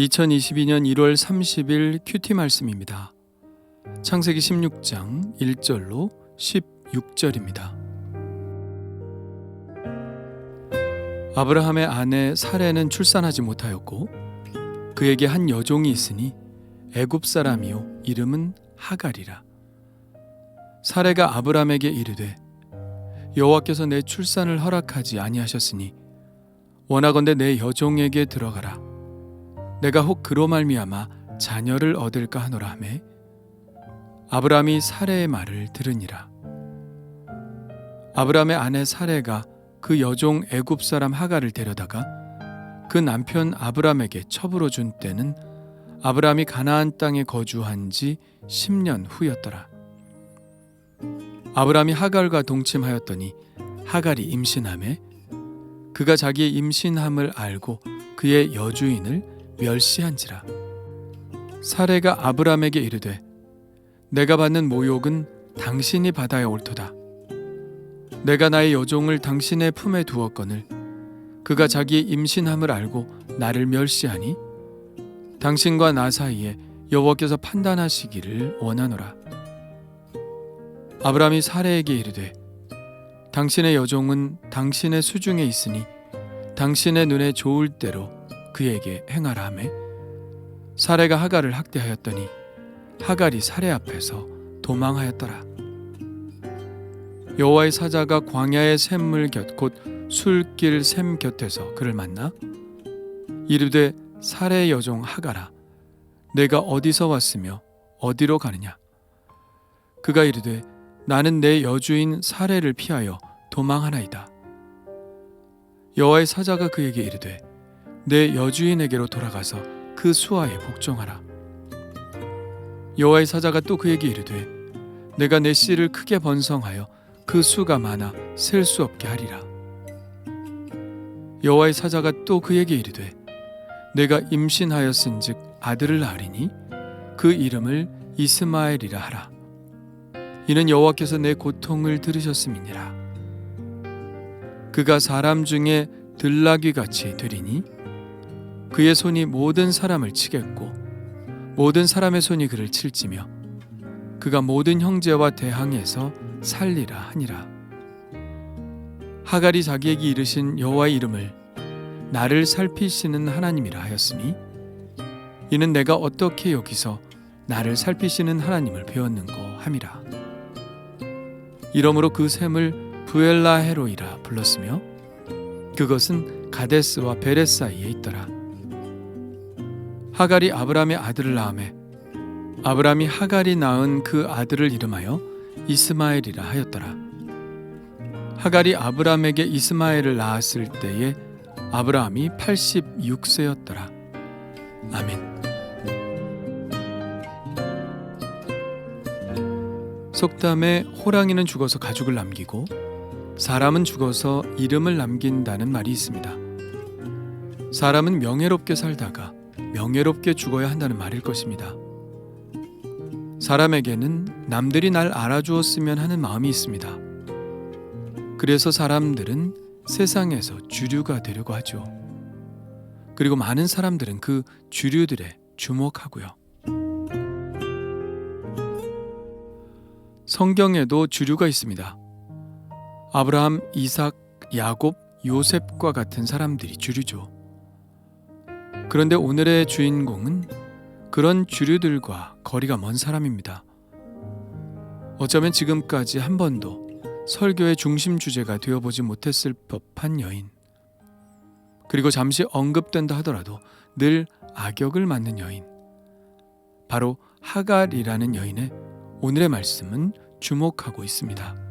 2022년 1월 30일 큐티 말씀입니다. 창세기 16장 1절로 16절입니다. 아브라함의 아내 사레는 출산하지 못하였고 그에게 한 여종이 있으니 애굽 사람이요 이름은 하갈이라. 사레가 아브라함에게 이르되 여호와께서 내 출산을 허락하지 아니하셨으니 원하건대 내 여종에게 들어가라. 내가 혹 그로 말미암아 자녀를 얻을까 하노라 하매 아브라함이 사레의 말을 들으니라. 아브라함의 아내 사레가 그 여종 애굽 사람 하갈을 데려다가 그 남편 아브라함에게 첩으로 준 때는 아브라함이 가나안 땅에 거주한 지 10년 후였더라. 아브라함이 하갈과 동침하였더니 하갈이 임신함에 그가 자기의 임신함을 알고 그의 여주인을 멸시한지라. 사레가 아브라함에게 이르되 내가 받는 모욕은 당신이 받아야 옳도다. 내가 나의 여종을 당신의 품에 두었거늘 그가 자기의 임신함을 알고 나를 멸시하니 당신과 나 사이에 여호와께서 판단하시기를 원하노라. 아브라함이 사레에게 이르되 당신의 여종은 당신의 수중에 있으니 당신의 눈에 좋을 대로 그에게 행하라 하매 사레가 하갈을 학대하였더니 하갈이 사레 앞에서 도망하였더라. 여호와의 사자가 광야의 샘물 곁곧 술길 샘 곁에서 그를 만나 이르되 사레의 여종 하갈아 내가 어디서 왔으며 어디로 가느냐 그가 이르되 나는 내 여주인 사레를 피하여 도망하나이다 여호와의 사자가 그에게 이르되 내 여주인에게로 돌아가서 그 수하에 복종하라. 여호와의 사자가 또 그에게 이르되 내가 내 씨를 크게 번성하여 그 수가 많아 셀 수 없게 하리라. 여호와의 사자가 또 그에게 이르되 내가 임신하였은즉 아들을 낳으리니 그 이름을 이스마엘이라 하라. 이는 여호와께서 내 고통을 들으셨음이니라. 그가 사람 중에 들나귀 같이 되리니 그의 손이 모든 사람을 치겠고 모든 사람의 손이 그를 칠지며 그가 모든 형제와 대항해서 살리라 하니라. 하갈이 자기에게 이르신 여호와의 이름을 나를 살피시는 하나님이라 하였으니 이는 내가 어떻게 여기서 나를 살피시는 하나님을 배웠는고 함이라. 이러므로 그 샘을 부엘라 헤로이라 불렀으며 그것은 가데스와 베레 사이에 있더라 하갈이 아브라함의 아들을 낳음에 아브라함이 하갈이 낳은 그 아들을 이름하여 이스마엘이라 하였더라. 하갈이 아브라함에게 이스마엘을 낳았을 때에 아브라함이 86세였더라. 아멘. 속담에 호랑이는 죽어서 가죽을 남기고 사람은 죽어서 이름을 남긴다는 말이 있습니다. 사람은 명예롭게 살다가 명예롭게 죽어야 한다는 말일 것입니다. 사람에게는 남들이 날 알아주었으면 하는 마음이 있습니다. 그래서 사람들은 세상에서 주류가 되려고 하죠. 그리고 많은 사람들은 그 주류들에 주목하고요. 성경에도 주류가 있습니다. 아브라함, 이삭, 야곱, 요셉과 같은 사람들이 주류죠. 그런데 오늘의 주인공은 그런 주류들과 거리가 먼 사람입니다. 어쩌면 지금까지 한 번도 설교의 중심 주제가 되어보지 못했을 법한 여인. 그리고 잠시 언급된다 하더라도 늘 악역을 맡는 여인. 바로 하갈이라는 여인의 오늘의 말씀은 주목하고 있습니다.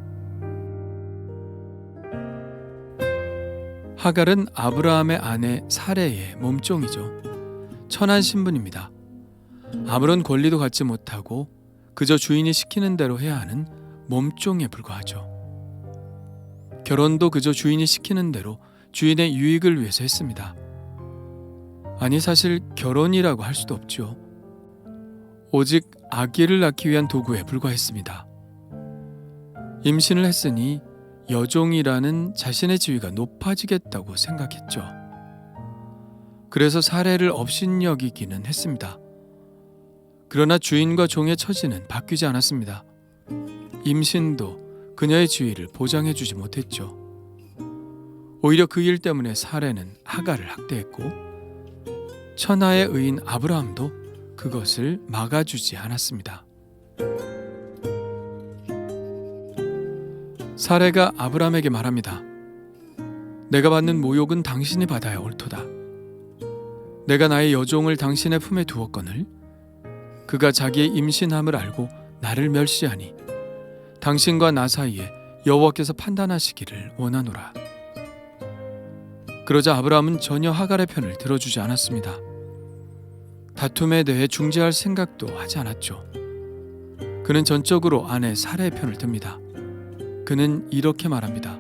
하갈은 아브라함의 아내 사레의 몸종이죠. 천한 신분입니다. 아무런 권리도 갖지 못하고 그저 주인이 시키는 대로 해야 하는 몸종에 불과하죠. 결혼도 그저 주인이 시키는 대로 주인의 유익을 위해서 했습니다. 아니 사실 결혼이라고 할 수도 없죠. 오직 아기를 낳기 위한 도구에 불과했습니다. 임신을 했으니 여종이라는 자신의 지위가 높아지겠다고 생각했죠. 그래서 사례를 업신여기기는 했습니다. 그러나 주인과 종의 처지는 바뀌지 않았습니다. 임신도 그녀의 지위를 보장해 주지 못했죠. 오히려 그 일 때문에 사례는 하가를 학대했고 천하의 의인 아브라함도 그것을 막아주지 않았습니다. 사례가 아브라함에게 말합니다. 내가 받는 모욕은 당신이 받아야 옳도다. 내가 나의 여종을 당신의 품에 두었거늘 그가 자기의 임신함을 알고 나를 멸시하니 당신과 나 사이에 여호와께서 판단하시기를 원하노라. 그러자 아브라함은 전혀 하갈의 편을 들어주지 않았습니다. 다툼에 대해 중재할 생각도 하지 않았죠. 그는 전적으로 아내 사례의 편을 듭니다. 그는 이렇게 말합니다.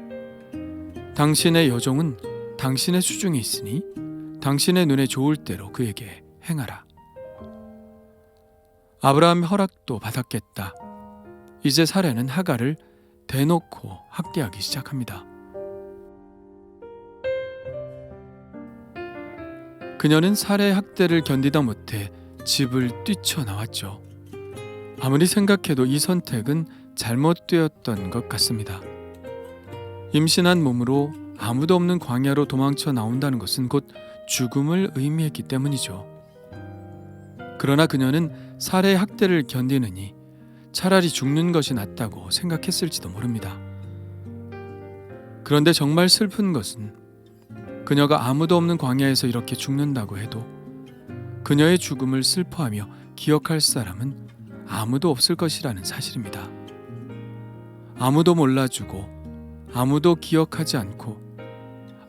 당신의 여종은 당신의 수중에 있으니 당신의 눈에 좋을 대로 그에게 행하라. 아브라함 허락도 받았겠다. 이제 사례는 하갈을 대놓고 학대하기 시작합니다. 그녀는 살해 학대를 견디다 못해 집을 뛰쳐나왔죠. 아무리 생각해도 이 선택은 잘못되었던 것 같습니다. 임신한 몸으로 아무도 없는 광야로 도망쳐 나온다는 것은 곧 죽음을 의미했기 때문이죠. 그러나 그녀는 살해 학대를 견디느니 차라리 죽는 것이 낫다고 생각했을지도 모릅니다. 그런데 정말 슬픈 것은 그녀가 아무도 없는 광야에서 이렇게 죽는다고 해도 그녀의 죽음을 슬퍼하며 기억할 사람은 아무도 없을 것이라는 사실입니다. 아무도 몰라주고 아무도 기억하지 않고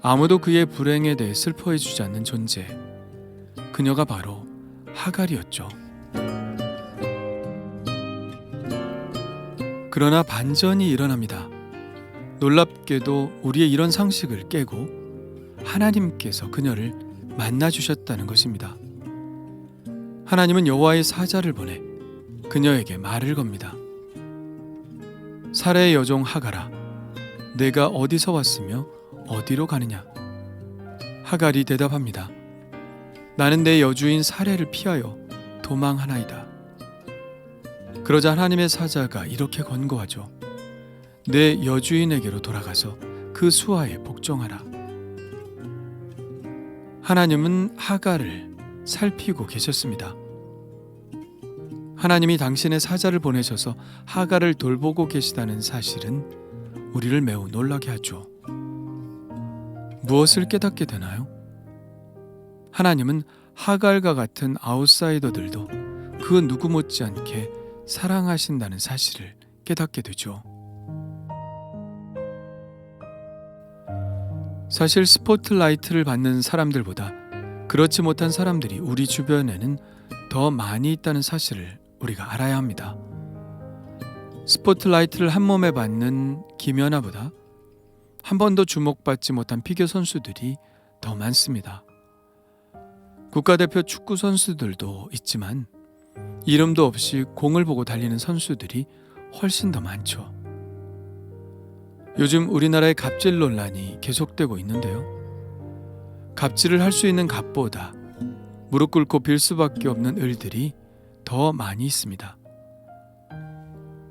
아무도 그의 불행에 대해 슬퍼해 주지 않는 존재. 그녀가 바로 하갈이었죠. 그러나 반전이 일어납니다. 놀랍게도 우리의 이런 상식을 깨고 하나님께서 그녀를 만나 주셨다는 것입니다. 하나님은 여호와의 사자를 보내 그녀에게 말을 겁니다. 사례의 여종 하가라, 내가 어디서 왔으며 어디로 가느냐? 하갈이 대답합니다. 나는 내 여주인 사례를 피하여 도망하나이다. 그러자 하나님의 사자가 이렇게 권고하죠. 내 여주인에게로 돌아가서 그 수하에 복종하라. 하나님은 하갈을 살피고 계셨습니다. 하나님이 당신의 사자를 보내셔서 하갈을 돌보고 계시다는 사실은 우리를 매우 놀라게 하죠. 무엇을 깨닫게 되나요? 하나님은 하갈과 같은 아웃사이더들도 그 누구 못지않게 사랑하신다는 사실을 깨닫게 되죠. 사실 스포트라이트를 받는 사람들보다 그렇지 못한 사람들이 우리 주변에는 더 많이 있다는 사실을 우리가 알아야 합니다. 스포트라이트를 한 몸에 받는 김연아보다 한 번도 주목받지 못한 피겨 선수들이 더 많습니다. 국가대표 축구 선수들도 있지만 이름도 없이 공을 보고 달리는 선수들이 훨씬 더 많죠. 요즘 우리나라의 갑질 논란이 계속되고 있는데요. 갑질을 할 수 있는 갑보다 무릎 꿇고 빌 수밖에 없는 을들이 더 많이 있습니다.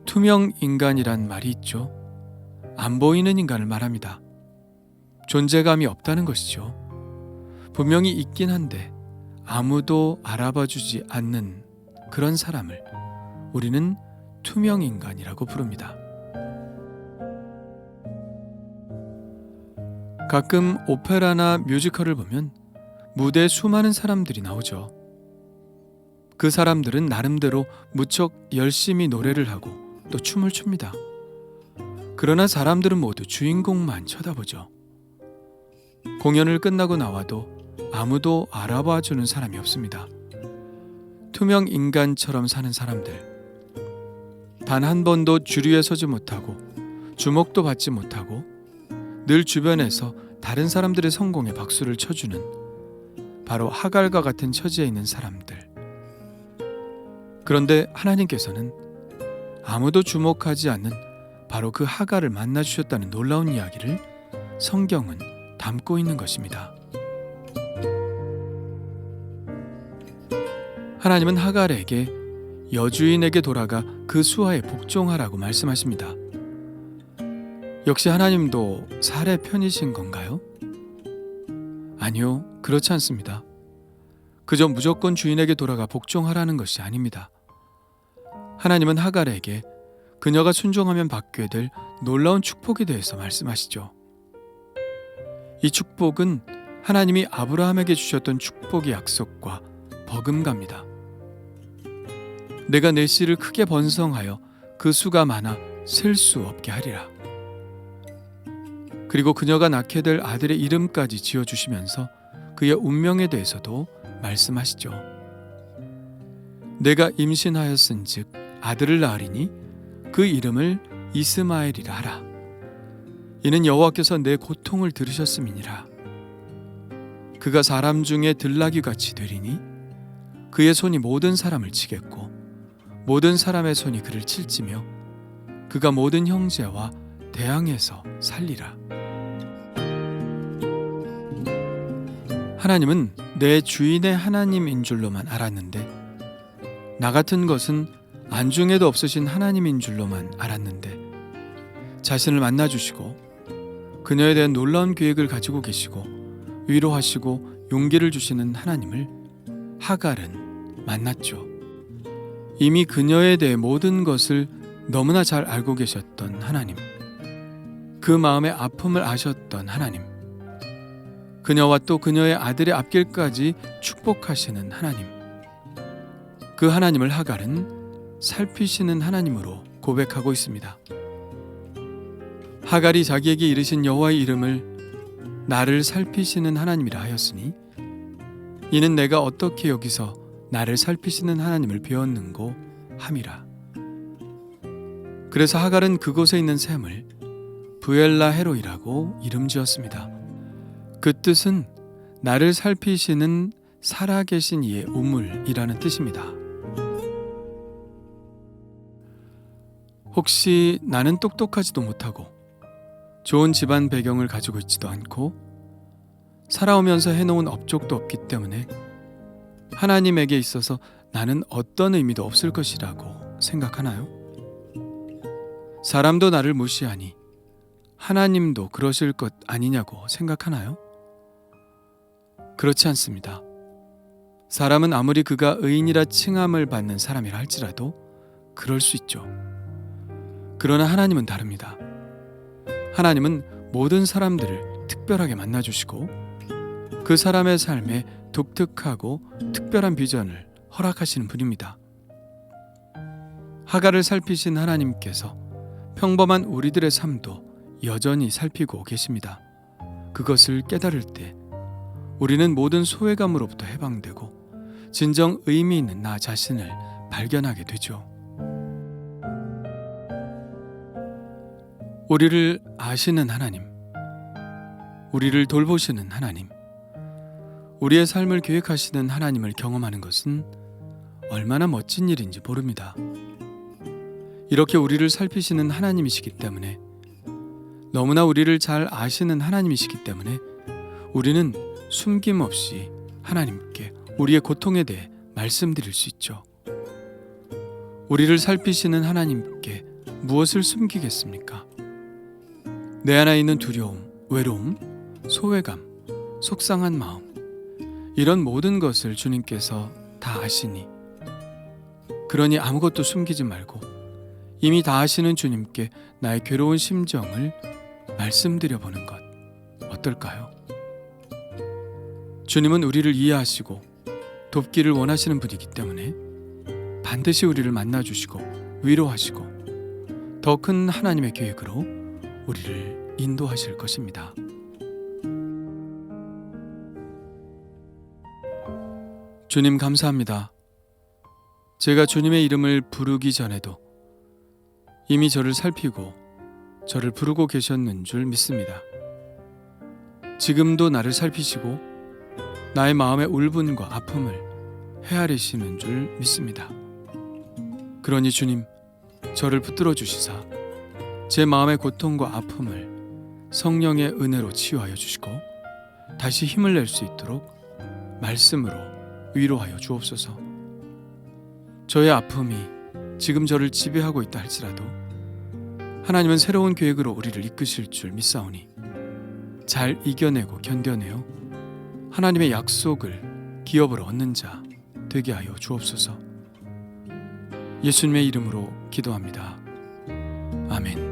투명 인간이란 말이 있죠. 안 보이는 인간을 말합니다. 존재감이 없다는 것이죠. 분명히 있긴 한데 아무도 알아봐 주지 않는 그런 사람을 우리는 투명 인간이라고 부릅니다. 가끔 오페라나 뮤지컬을 보면 무대에 수많은 사람들이 나오죠. 그 사람들은 나름대로 무척 열심히 노래를 하고 또 춤을 춥니다. 그러나 사람들은 모두 주인공만 쳐다보죠. 공연을 끝나고 나와도 아무도 알아봐 주는 사람이 없습니다. 투명 인간처럼 사는 사람들. 단 한 번도 주류에 서지 못하고 주목도 받지 못하고 늘 주변에서 다른 사람들의 성공에 박수를 쳐주는 바로 하갈과 같은 처지에 있는 사람들. 그런데 하나님께서는 아무도 주목하지 않는 바로 그 하갈을 만나 주셨다는 놀라운 이야기를 성경은 담고 있는 것입니다. 하나님은 하갈에게 여주인에게 돌아가 그 수하에 복종하라고 말씀하십니다. 역시 하나님도 살의 편이신 건가요? 아니요, 그렇지 않습니다. 그저 무조건 주인에게 돌아가 복종하라는 것이 아닙니다. 하나님은 하갈에게 그녀가 순종하면 받게 될 놀라운 축복에 대해서 말씀하시죠. 이 축복은 하나님이 아브라함에게 주셨던 축복의 약속과 버금갑니다. 내가 내 씨를 크게 번성하여 그 수가 많아 셀 수 없게 하리라. 그리고 그녀가 낳게 될 아들의 이름까지 지어 주시면서 그의 운명에 대해서도 말씀하시죠. 내가 임신하였은 즉 아들을 낳으리니 그 이름을 이스마엘이라 하라. 이는 여호와께서 내 고통을 들으셨음이니라. 그가 사람 중에 들나귀 같이 되리니 그의 손이 모든 사람을 치겠고 모든 사람의 손이 그를 칠지며 그가 모든 형제와 대항해서 살리라. 하나님은 내 주인의 하나님인 줄로만 알았는데 나 같은 것은 안중에도 없으신 하나님인 줄로만 알았는데 자신을 만나 주시고 그녀에 대한 놀라운 계획을 가지고 계시고 위로하시고 용기를 주시는 하나님을 하갈은 만났죠. 이미 그녀에 대해 모든 것을 너무나 잘 알고 계셨던 하나님. 그 마음의 아픔을 아셨던 하나님. 그녀와 또 그녀의 아들의 앞길까지 축복하시는 하나님. 그 하나님을 하갈은 살피시는 하나님으로 고백하고 있습니다. 하갈이 자기에게 이르신 여호와의 이름을 나를 살피시는 하나님이라 하였으니 이는 내가 어떻게 여기서 나를 살피시는 하나님을 배웠는고 함이라. 그래서 하갈은 그곳에 있는 샘을 부엘라 헤로이라고 이름 지었습니다. 그 뜻은 나를 살피시는 살아계신 이의 우물이라는 뜻입니다. 혹시 나는 똑똑하지도 못하고 좋은 집안 배경을 가지고 있지도 않고 살아오면서 해놓은 업적도 없기 때문에 하나님에게 있어서 나는 어떤 의미도 없을 것이라고 생각하나요? 사람도 나를 무시하니 하나님도 그러실 것 아니냐고 생각하나요? 그렇지 않습니다. 사람은 아무리 그가 의인이라 칭함을 받는 사람이라 할지라도 그럴 수 있죠. 그러나 하나님은 다릅니다. 하나님은 모든 사람들을 특별하게 만나주시고 그 사람의 삶에 독특하고 특별한 비전을 허락하시는 분입니다. 하가를 살피신 하나님께서 평범한 우리들의 삶도 여전히 살피고 계십니다. 그것을 깨달을 때 우리는 모든 소외감으로부터 해방되고 진정 의미 있는 나 자신을 발견하게 되죠. 우리를 아시는 하나님, 우리를 돌보시는 하나님, 우리의 삶을 계획하시는 하나님을 경험하는 것은 얼마나 멋진 일인지 모릅니다. 이렇게 우리를 살피시는 하나님이시기 때문에 너무나 우리를 잘 아시는 하나님이시기 때문에 우리는 숨김없이 하나님께 우리의 고통에 대해 말씀드릴 수 있죠. 우리를 살피시는 하나님께 무엇을 숨기겠습니까? 내 안에 있는 두려움, 외로움, 소외감, 속상한 마음, 이런 모든 것을 주님께서 다 아시니, 그러니 아무것도 숨기지 말고 이미 다 아시는 주님께 나의 괴로운 심정을 말씀드려 보는 것 어떨까요? 주님은 우리를 이해하시고 돕기를 원하시는 분이기 때문에 반드시 우리를 만나 주시고 위로하시고 더 큰 하나님의 계획으로 우리를 인도하실 것입니다. 주님 감사합니다. 제가 주님의 이름을 부르기 전에도 이미 저를 살피고 저를 부르고 계셨는 줄 믿습니다. 지금도 나를 살피시고 나의 마음의 울분과 아픔을 헤아리시는 줄 믿습니다. 그러니 주님, 저를 붙들어 주시사 제 마음의 고통과 아픔을 성령의 은혜로 치유하여 주시고 다시 힘을 낼 수 있도록 말씀으로 위로하여 주옵소서. 저의 아픔이 지금 저를 지배하고 있다 할지라도 하나님은 새로운 계획으로 우리를 이끄실 줄 믿사오니 잘 이겨내고 견뎌내어 하나님의 약속을 기업으로 얻는 자 되게 하여 주옵소서. 예수님의 이름으로 기도합니다. 아멘.